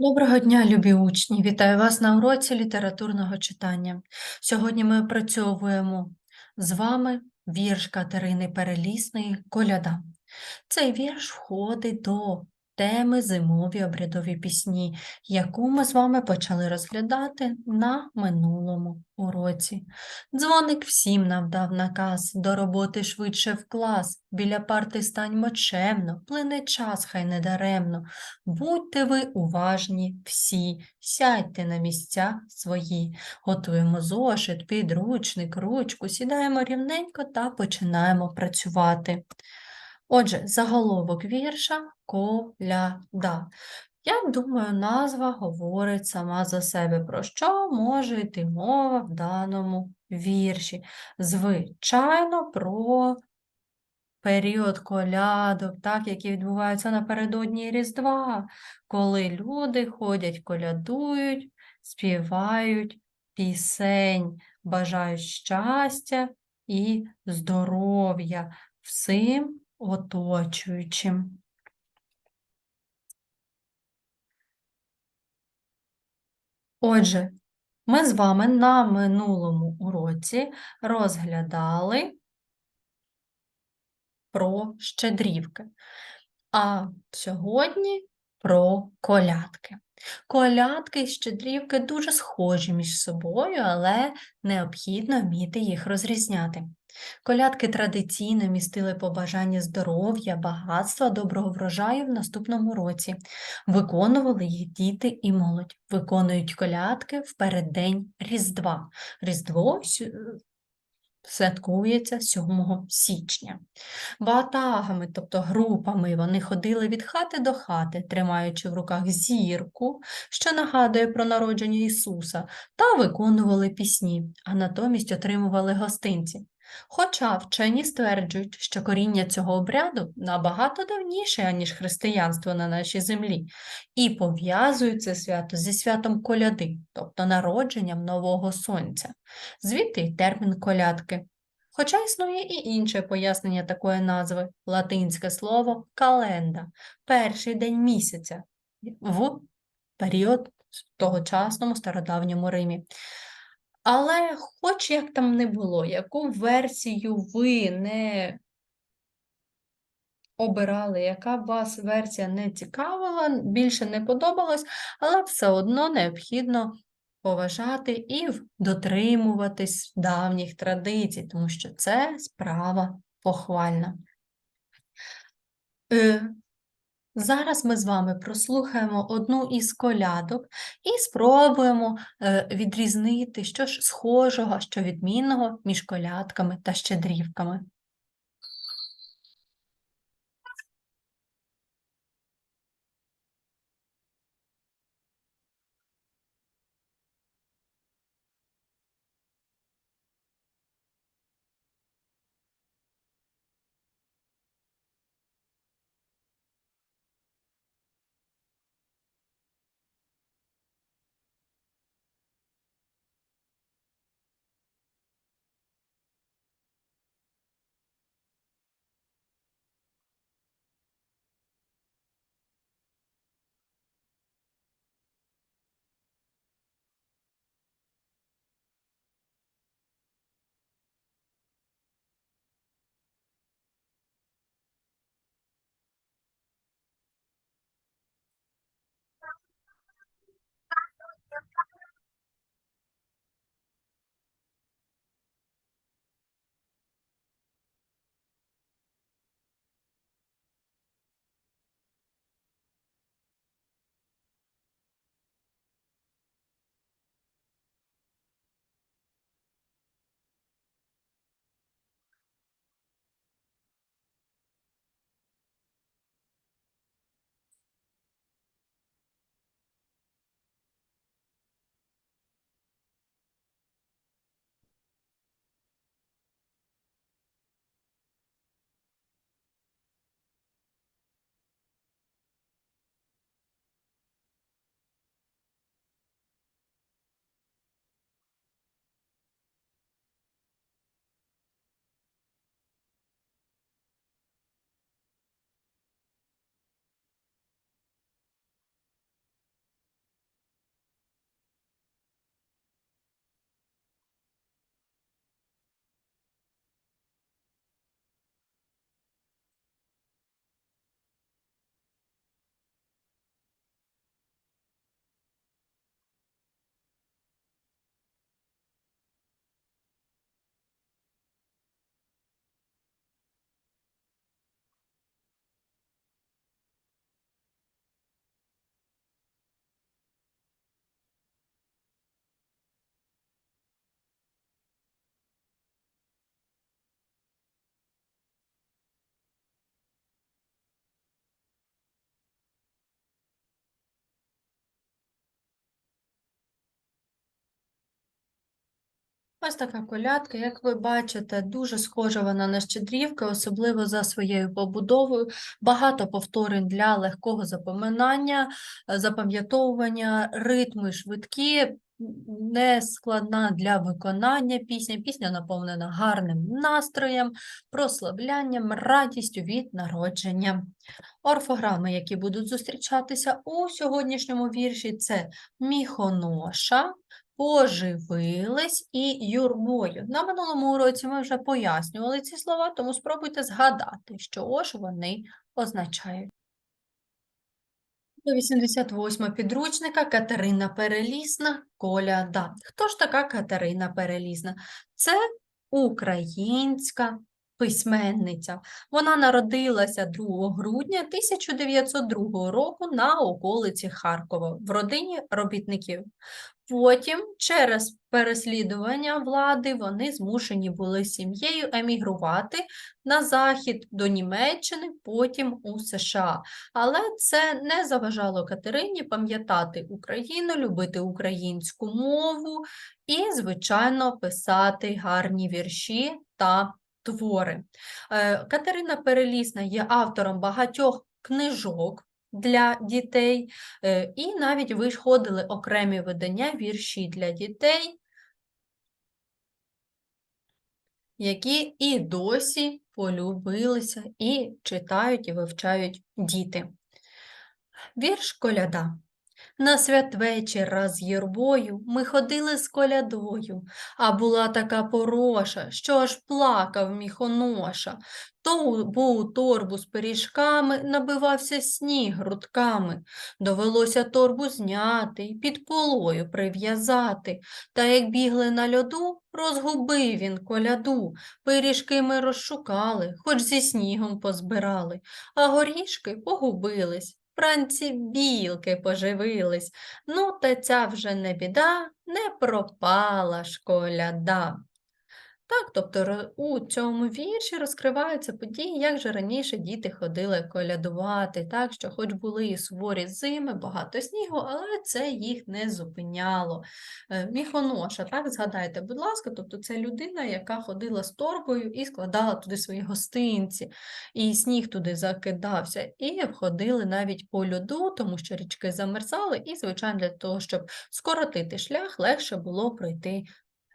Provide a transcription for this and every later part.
Доброго дня, любі учні! Вітаю вас на уроці літературного читання. Сьогодні ми опрацьовуємо з вами вірш Катерини Перелісної Коляда. Цей вірш входить до теми зимові обрядові пісні, яку ми з вами почали розглядати на минулому уроці. Дзвоник всім нам дав наказ, до роботи швидше в клас, біля парти станьмо чемно, плине час, хай не даремно. Будьте ви уважні всі, сядьте на місця свої, готуємо зошит, підручник, ручку, сідаємо рівненько та починаємо працювати. Отже, заголовок вірша коляда. Я думаю, назва говорить сама за себе, про що може йти мова в даному вірші. Звичайно, про період колядок, так, які відбуваються напередодні Різдва, коли люди ходять, колядують, співають пісень, бажають щастя і здоров'я всім оточуючим. Отже, ми з вами на минулому уроці розглядали про щедрівки, а сьогодні про колядки. Колядки і щедрівки дуже схожі між собою, але необхідно вміти їх розрізняти. Колядки традиційно містили побажання здоров'я, багатства, доброго врожаю в наступному році. Виконували їх діти і молодь. Виконують колядки в переддень Різдва. Різдво святкується 7 січня. Ватагами, тобто групами, вони ходили від хати до хати, тримаючи в руках зірку, що нагадує про народження Ісуса, та виконували пісні, а натомість отримували гостинці. Хоча вчені стверджують, що коріння цього обряду набагато давніше, аніж християнство на нашій землі, і пов'язують це свято зі святом коляди, тобто народженням нового сонця, звідти термін колядки. Хоча існує і інше пояснення такої назви латинське слово календа, перший день місяця в період тогочасному стародавньому Римі. Але, хоч як там не було, яку версію ви не обирали, яка вас версія не цікавила, більше не подобалась, але все одно необхідно поважати і дотримуватись давніх традицій, тому що це справа похвальна. Зараз ми з вами прослухаємо одну із колядок і спробуємо е, відрізнити, що ж схожого, що відмінного між колядками та щедрівками. Ось така колядка, як ви бачите, дуже схожа вона на щедрівки, особливо за своєю побудовою. Багато повторень для легкого запоминання, е, запам'ятовування, ритми швидкі, не складна для виконання пісня. Пісня наповнена гарним настроєм, прославлянням, радістю від народження. Орфограми, які будуть зустрічатися у сьогоднішньому вірші, це міхоноша, поживились і юрбою. На минулому уроці ми вже пояснювали ці слова, тому спробуйте згадати, що ж вони означають. 88 підручника Катерина Перелісна Коляда. Хто ж така Катерина Перелісна? Це українська письменниця. Вона народилася 2 грудня 1902 року на околиці Харкова в родині робітників. Потім, через переслідування влади, вони змушені були сім'єю емігрувати на захід до Німеччини, потім у США. Але це не заважало Катерині пам'ятати Україну, любити українську мову і, звичайно, писати гарні вірші та твори. Е, Катерина Перелісна є автором багатьох книжок для дітей, е, і навіть виходили окремі видання вірші для дітей, які і досі полюбилися, і читають, і вивчають діти. Вірш коляда. На святвечір раз юрбою ми ходили з колядою, а була така пороша, що аж плакав міхоноша. То у торбу з пиріжками набивався сніг грудками. Довелося торбу зняти під полою прив'язати. Та як бігли на льоду, розгубив він коляду. Пиріжки ми розшукали, хоч зі снігом позбирали, а горішки погубились. Вранці білки поживились. Ну, та ця вже не біда, не пропала ж коляда. Так, тобто у цьому вірші розкриваються події, як же раніше діти ходили колядувати, так, що хоч були і суворі зими, багато снігу, але це їх не зупиняло. Е, Міхоноша, так, згадайте, будь ласка, тобто це людина, яка ходила з торбою і складала туди свої гостинці, і сніг туди закидався, і ходили навіть по льоду, тому що річки замерзали, і, звичайно, для того, щоб скоротити шлях, легше було пройти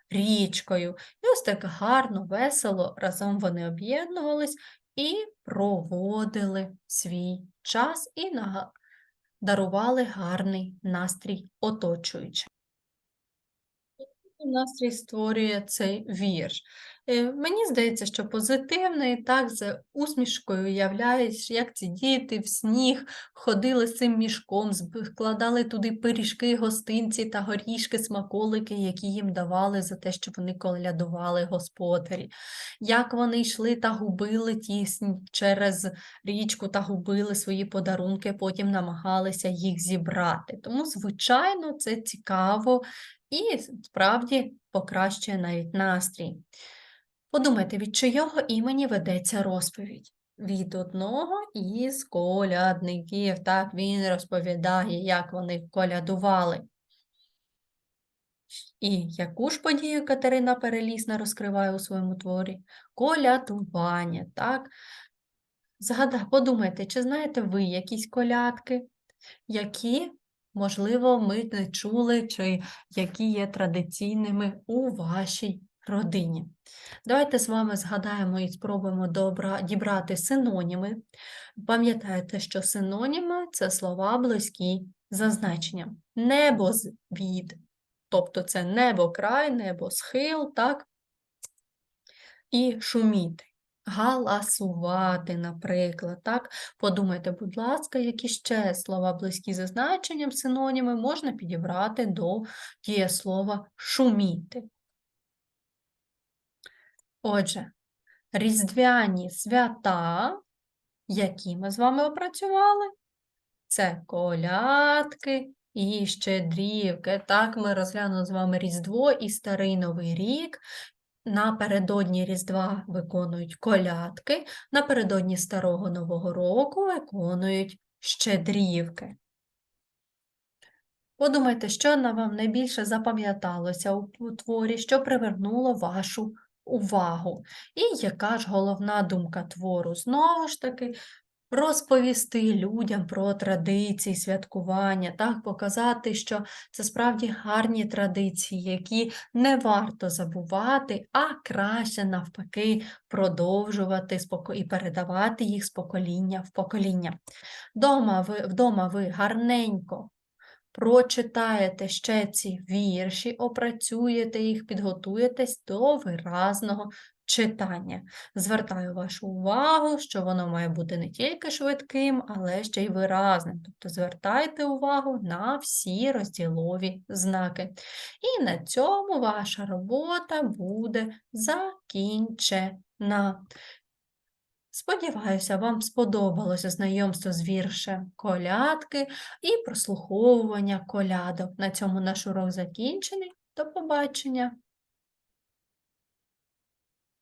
річкою. І ось так гарно, весело разом вони об'єднувались і проводили свій час і дарували гарний настрій оточуючим. Настрій створює цей вірш. Е, Мені здається, що позитивний, так, з усмішкою уявляєш, як ці діти в сніг ходили з цим мішком, складали туди пиріжки, гостинці та горішки, смаколики, які їм давали за те, що вони колядували господарі. Як вони йшли та губили ті через річку та губили свої подарунки, потім намагалися їх зібрати. Тому, звичайно, це цікаво і справді покращує навіть настрій. Подумайте, від чийого імені ведеться розповідь? Від одного із колядників. Так, він розповідає, як вони колядували. І яку ж подію Катерина Перелісна розкриває у своєму творі? Колядування, так? Згада, подумайте, чи знаєте ви якісь колядки, які, можливо, ми не чули, чи які є традиційними у вашій родині? Давайте з вами згадаємо і спробуємо добра, дібрати синоніми. Пам'ятаєте, що синоніми це слова близькі за значенням. Небо від, тобто це небо край, небо схил, так? І шуміти. Галасувати, наприклад, так? Подумайте, будь ласка, які ще слова близькі за значенням, синоніми можна підібрати до дієслова шуміти. Отже, різдвяні свята, які ми з вами опрацювали, це колядки і щедрівки. Так, ми розглянули з вами Різдво і Старий Новий рік. Напередодні Різдва виконують колядки, напередодні Старого Нового року виконують щедрівки. Подумайте, що на вам найбільше запам'яталося у творі, що привернуло вашу увагу. І яка ж головна думка твору? Знову ж таки, розповісти людям про традиції святкування, так, показати, що це справді гарні традиції, які не варто забувати, а краще навпаки продовжувати і передавати їх з покоління в покоління. Дома ви, вдома ви гарненько прочитаєте ще ці вірші, опрацюєте їх, підготуєтесь до виразного читання. Звертаю вашу увагу, що воно має бути не тільки швидким, але ще й виразним. Тобто звертайте увагу на всі розділові знаки. І на цьому ваша робота буде закінчена. Сподіваюся, вам сподобалося знайомство з віршем колядки і прослуховування колядок. На цьому наш урок закінчений. До побачення!